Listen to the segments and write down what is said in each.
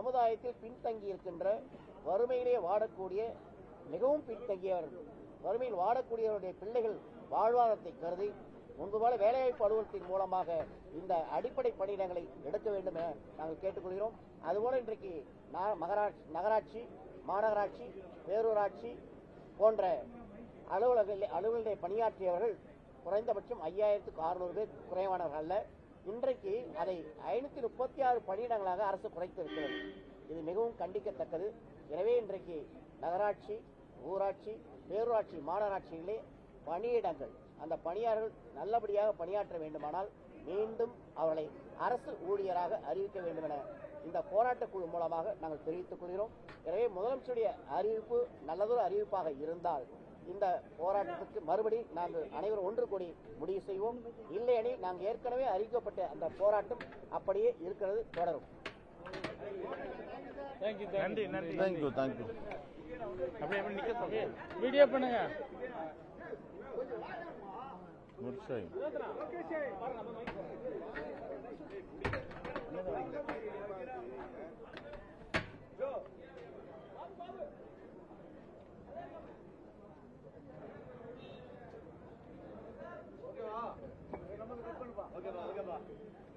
சமுதாயத்தில் பின்தங்கி இருக்கின்ற வறுமையிலே வாடக்கூடிய மிகவும் பின்தங்கியவர்கள். வறுமையில் வாடக்கூடியவருடைய பிள்ளைகள் வாழ்வாதாரத்தை கருதி முன்பு போல வேலைவாய்ப்பு அலுவலகத்தின் மூலமாக இந்த அடிப்படை பணியிடங்களை எடுக்க வேண்டும் என நாங்கள் கேட்டுக்கொள்கிறோம். அதுபோல இன்றைக்கு நா- மகராட்சி நகராட்சி மாநகராட்சி பேரூராட்சி போன்ற அலுவலகங்களில் அலுவலக பணியாற்றியவர்கள் குறைந்தபட்சம் ஐயாயிரத்துக்கு அறுநூறு பேர் குறைவானவர்கள் அல்ல. இன்றைக்கு அதை ஐநூத்தி முப்பத்தி ஆறு பணியிடங்களாக அரசு குறைத்திருக்கிறது. இது மிகவும் கண்டிக்கத்தக்கது. எனவே இன்றைக்கு நகராட்சி ஊராட்சி பேரூராட்சி மாநகராட்சிகளே பணியிடங்கள் அந்த பணியாளர்கள் நல்லபடியாக பணியாற்ற வேண்டுமானால் மீண்டும் அவர்களை அரசு ஊழியராக அறிவிக்க வேண்டும் என இந்த போராட்டக் குழு மூலமாக நாங்கள் தெரிவித்துக் கொள்கிறோம். எனவே முதலமைச்சருடைய அறிவிப்பு நல்லதொரு அறிவிப்பாக இருந்தால் இந்த போராட்டத்துக்கு மறுபடி நாங்கள் அனைவரும் ஒன்று கூடி முடிவு செய்வோம். இல்லையெனில் நாங்கள் ஏற்கனவே அறிவிக்கப்பட்ட அந்த போராட்டம் அப்படியே இருக்கிறது தொடரும். நன்றி நன்றி தேங்க்யூ தேங்க்யூ அப்படியே வீடியோ பண்ணுங்க. நிச்சயம்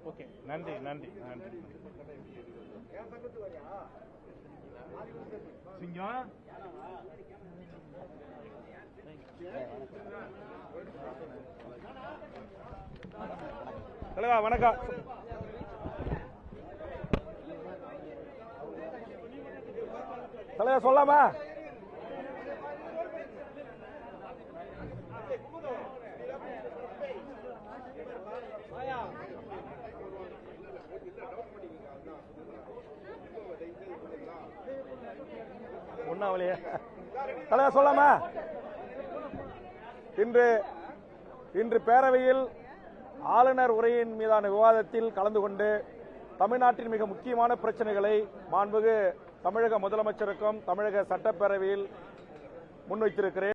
ஓகே நன்றி நன்றி நன்றி சிங்கம் அழகா வணக்கம். தலையா சொல்லாமா. ஒன்னாவலையே தலையா சொல்லாமா. இன்று இன்று பேரவையில் ஆளுநர் உரையின் மீதான விவாதத்தில் கலந்து கொண்டு தமிழ்நாட்டின் மிக முக்கியமான பிரச்சனைகளை மாண்புகு தமிழக முதலமைச்சருக்கும் தமிழக சட்டப்பேரவையில் முன்வைத்திருக்கிறேன்.